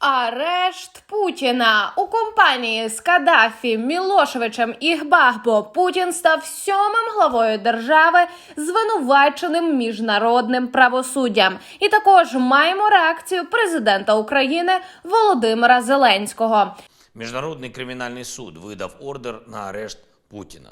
Арешт Путіна у компанії з Каддафі, Мілошевичем і Гбагбо Путін став сьомим главою держави, звинуваченим міжнародним правосуддям. І також маємо реакцію президента України Володимира Зеленського. Міжнародний кримінальний суд видав ордер на арешт Путіна.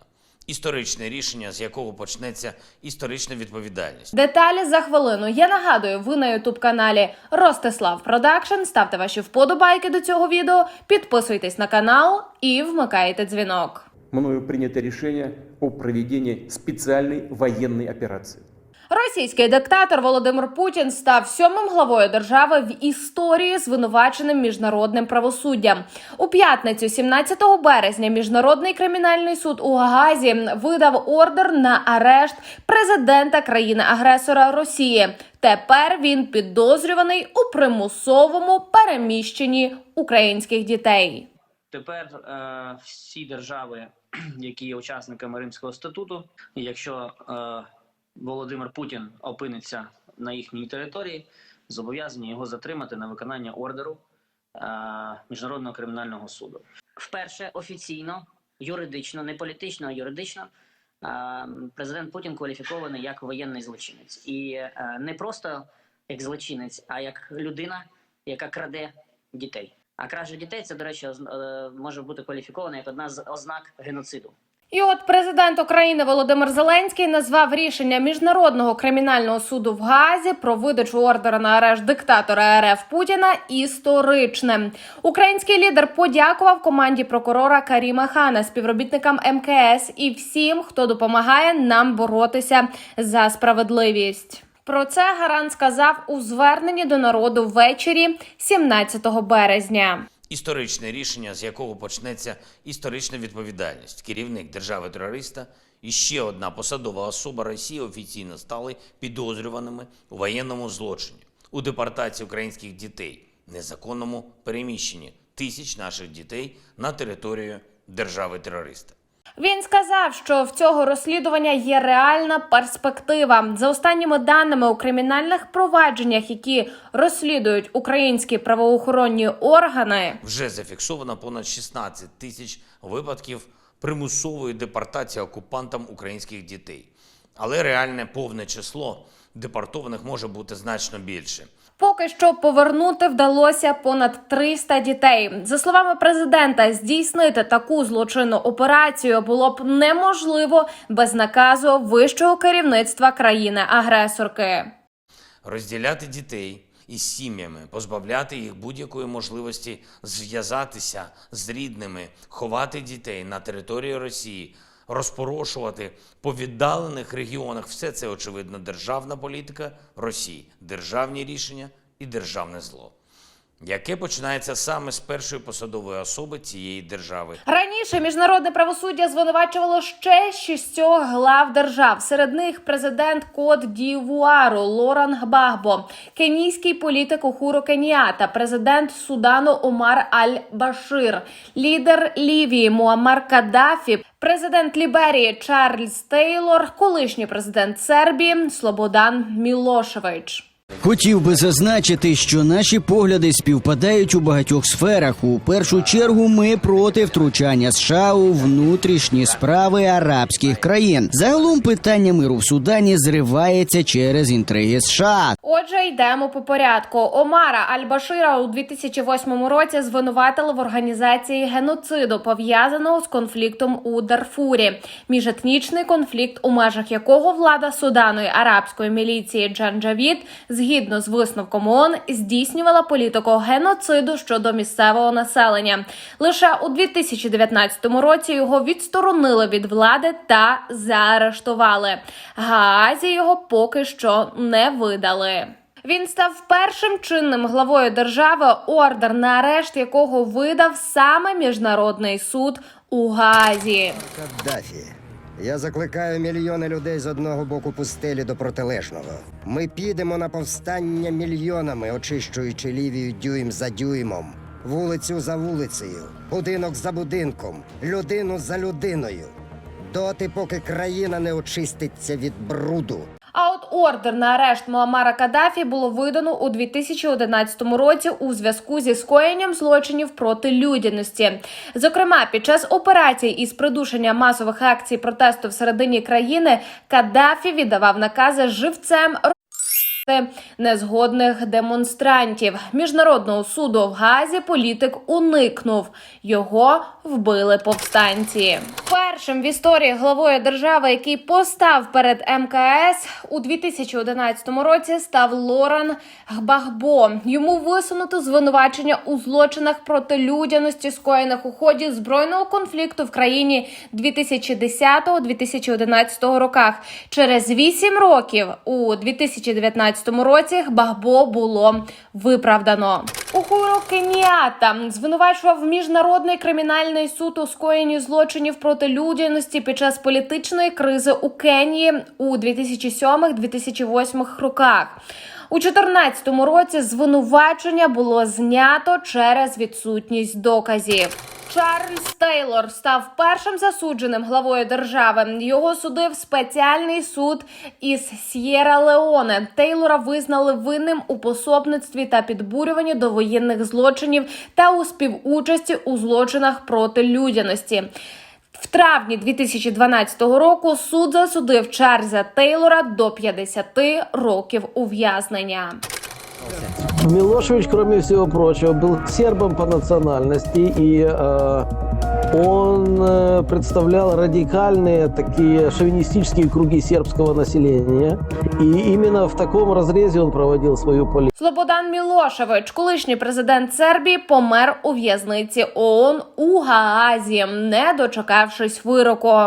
Історичне рішення, з якого почнеться історична відповідальність. Деталі за хвилину. Я нагадую, ви на ютуб каналі Ростислав Продакшн. Ставте ваші вподобайки до цього відео, підписуйтесь на канал і вмикайте дзвінок. мною прийнято рішення о проведении спеціальної воєнної операции. Російський диктатор Володимир Путін став сьомим главою держави в історії звинуваченим міжнародним правосуддям. У п'ятницю, 17 березня, міжнародний кримінальний суд у Гаазі видав ордер на арешт президента країни-агресора Росії. Тепер він підозрюваний у примусовому переміщенні українських дітей. Тепер е, всі держави, які є учасниками Римського статуту, якщо е, Володимир Путін опиниться на їхній території, зобов'язані його затримати на виконання ордеру е, Міжнародного кримінального суду. вперше офіційно, юридично, не політично, а юридично, е, президент Путін кваліфікований як воєнний злочинець. І е, не просто як злочинець, а як людина, яка краде дітей. А кража дітей це, до речі, може бути кваліфікована як одна з ознак геноциду. І от президент України Володимир Зеленський назвав рішення міжнародного кримінального суду в Гаазі про видачу ордера на арешт диктатора РФ Путіна історичним. Український лідер подякував команді прокурора Каріма Хана, співробітникам МКС і всім, хто допомагає нам боротися за справедливість. Про це Гарант сказав у зверненні до народу ввечері 17 березня. Історичне рішення, з якого почнеться історична відповідальність. Керівник держави-терориста і ще одна посадова особа Росії офіційно стали підозрюваними у воєнному злочині, у депортації українських дітей, незаконному переміщенні тисяч наших дітей на територію держави-терориста. Він сказав, що в цього розслідування є реальна перспектива. За останніми даними у кримінальних провадженнях, які розслідують українські правоохоронні органи, Вже зафіксовано понад 16 тисяч випадків примусової депортації окупантам українських дітей. Але реальне повне число депортованих може бути значно більше. Поки що повернути вдалося понад 300 дітей. За словами президента, здійснити таку злочинну операцію було б неможливо без наказу вищого керівництва країни-агресорки. Розділяти дітей із сім'ями, позбавляти їх будь-якої можливості зв'язатися з рідними, ховати дітей на території Росії, розпорошувати по віддалених регіонах. Все це очевидно державна політика Росії, державні рішення і державне зло, яке починається саме з першої посадової особи цієї держави. Раніше міжнародне правосуддя звинувачувало ще шістьох глав держав. Серед них президент Кот Дівуару Лоран Гбагбо, кенійський політик Ухуру Кеніата, президент Судану Омар Аль-Башир, лідер Лівії Муаммар Каддафі, президент Ліберії Чарльз Тейлор, колишній президент Сербії Слободан Мілошевич. Хотів би зазначити, що наші погляди співпадають у багатьох сферах. У першу чергу ми проти втручання США у внутрішні справи арабських країн. Загалом питання миру в Судані зривається через інтриги США. Отже, йдемо по порядку. Омара Аль-Башира у 2008 році звинуватили в організації геноциду, пов'язаного з конфліктом у Дарфурі. Міжетнічний конфлікт, у межах якого влада Судану і арабської міліції Джанджавід, згідно з висновком ООН, здійснювала політику геноциду щодо місцевого населення. Лише у 2019 році його відсторонили від влади та заарештували. Гаазі його поки що не видали. Він став першим чинним главою держави, ордер на арешт якого видав саме міжнародний суд у Гаазі. Каддафі. Я закликаю мільйони людей з одного боку пустелі до протилежного. Ми підемо на повстання мільйонами, очищуючи лівію дюйм за дюймом, вулицю за вулицею, будинок за будинком, людину за людиною. Доти, поки країна не очиститься від бруду. Ордер на арешт Муаммара Каддафі було видано у 2011 році у зв'язку зі скоєнням злочинів проти людяності. Зокрема, під час операцій із придушення масових акцій протесту всередині країни Каддафі віддавав накази живцем незгодних демонстрантів. Міжнародного суду в Газі політик уникнув. Його вбили повстанці. Першим в історії главою держави, який постав перед МКС у 2011 році, став Лоран Гбагбо. Йому висунуто звинувачення у злочинах проти людяності, скоєних у ході збройного конфлікту в країні 2010-2011 роках. Через вісім років у 2019 році Гбагбо було виправдано. Ухуру Кеніата звинувачував міжнародний кримінальний суд у скоєнні злочинів проти людяності під час політичної кризи у Кенії у 2007-2008 роках. У 2014 році звинувачення було знято через відсутність доказів. Чарльз Тейлор став першим засудженим главою держави. Його судив спеціальний суд із С'єра Леоне. Тейлора визнали винним у пособництві та підбурюванні до воєнних злочинів та у співучасті у злочинах проти людяності. В травні 2012 року суд засудив Чарльза Тейлора до 50 років ув'язнення. Милошевич, кроме всего прочего, был сербом по национальности, и э, он э, представлял радикальные такие шовинистические круги сербского населения. И именно в таком разрезе он проводил свою политику. Слободан Мілошевич, колишній президент Сербії, помер у в'язниці ООН у Гаазі, не дочекавшись вироку.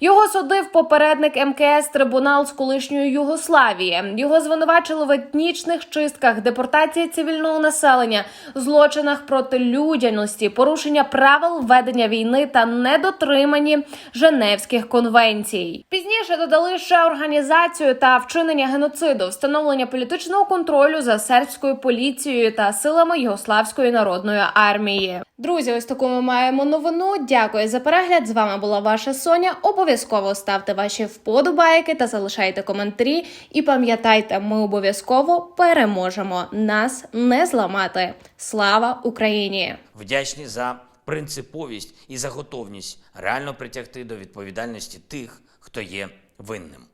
Його судив попередник МКС трибунал з колишньої Югославії. Його звинувачили в етнічних чистках, депортації цивільного населення, злочинах проти людяності, порушення правил ведення війни та недотриманні Женевських конвенцій. Пізніше додали ще організацію та вчинення геноциду, встановлення політичного контролю за сербською поліцією та силами Югославської народної армії. Друзі, ось таку ми маємо новину. Дякую за перегляд. З вами була ваша Соня. Обов'язково ставте ваші вподобайки та залишайте коментарі. І пам'ятайте, ми обов'язково переможемо. Нас не зламати. Слава Україні! Вдячні за принциповість і за готовність реально притягти до відповідальності тих, хто є винним.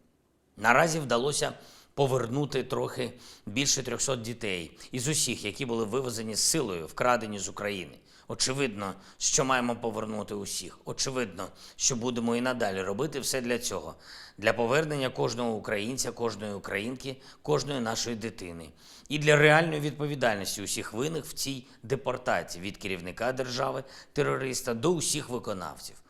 Наразі вдалося повернути трохи більше 300 дітей із усіх, які були вивезені силою, вкрадені з України. Очевидно, що маємо повернути усіх. Очевидно, що будемо і надалі робити все для цього, для повернення кожного українця, кожної українки, кожної нашої дитини, і для реальної відповідальності усіх винних в цій депортації від керівника держави терориста до усіх виконавців.